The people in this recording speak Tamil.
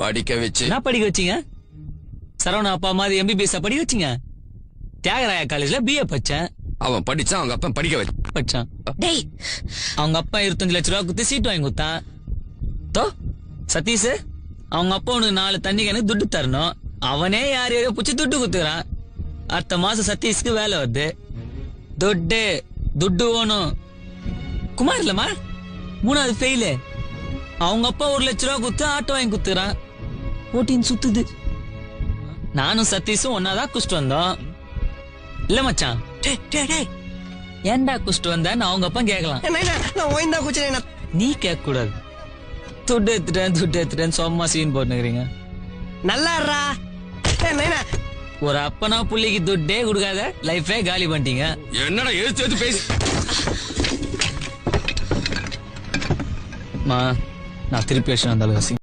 படிக்க வச்சு. என்ன படிக்க வச்சீங்க? சரவணா அப்பா மாதிரி எம்பிபிஎஸ் படிக்க வச்சீங்க? தியாகராய காலேஜ்ல பிஏ படிச்சேன். அவன் படிச்சான் அவங்க அப்பா படிக்க வச்சு படிச்சான். டேய். அவங்க அப்பா இருபத்தஞ்சு லட்ச ரூபா கொடுத்து சீட் வாங்கி கொடுத்தான். தோ. சதீஷ் அவங்க அப்பா உனக்கு நாலு தண்ணி எனக்கு துட்டு தரணும். அவனே யார் யாரையோ பிடிச்சி துட்டு குத்துறான் அடுத்த மாசம் சதீஷ்க்கு வேலை வருது. துட்டு துட்டு ஓணும். குமார் இல்லம்மா மூணாவது ஃபெயிலு அவங்க அப்பா ஒரு லட்ச ரூபா கொடுத்து ஆட்டோ வாங்கி குத்துறான் ஓட்டின்னு சுத்துது. நானும் சதீஷும் ஒன்னாதான் குஷ்டு வந்தோம். இல்ல மச்சான். டேய் டேய் டேய். ஏன்டா குஷ்டு வந்தேன்னு அவங்க அப்பா கேட்கலாம் நைனா நான் ஓய்ந்தா குச்சேன் நீ கேட்க கூடாது துட்டு எடுத்துட்டேன் துட்டு எடுத்துட்டேன் சும்மா சீன் போட்டுக்கிறீங்க நல்லா இருடா ஏய் நைனா ஒரு அப்பனா புள்ளிக்கு துட்டே கொடுக்காத லைஃபே காலி பண்ணிட்டீங்க. என்னடா எழுத்து பேசி. மா நான் திருப்பி வச்சு வந்தாலும்